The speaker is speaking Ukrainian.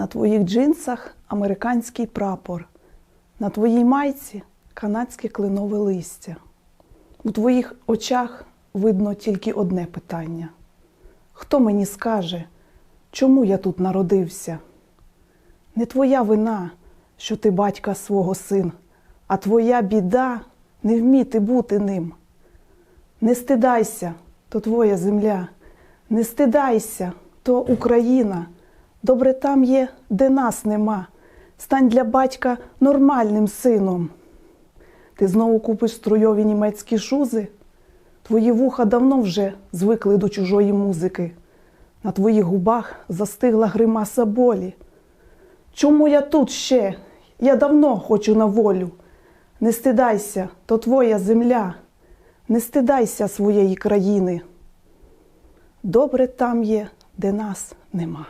На твоїх джинсах американський прапор, на твоїй майці канадське кленове листя. У твоїх очах видно тільки одне питання: хто мені скаже, чому я тут народився? Не твоя вина, що ти батька свого син, а твоя біда не вміти бути ним. Не стидайся, то твоя земля, не стидайся, то Україна. Добре там є, де нас нема. Стань для батька нормальним сином. Ти знову купиш струйові німецькі шузи. Твої вуха давно вже звикли до чужої музики. На твоїх губах застигла гримаса болі. Чому я тут ще? Я давно хочу на волю. Не стидайся, то твоя земля. Не стидайся своєї країни. Добре там є, де нас нема.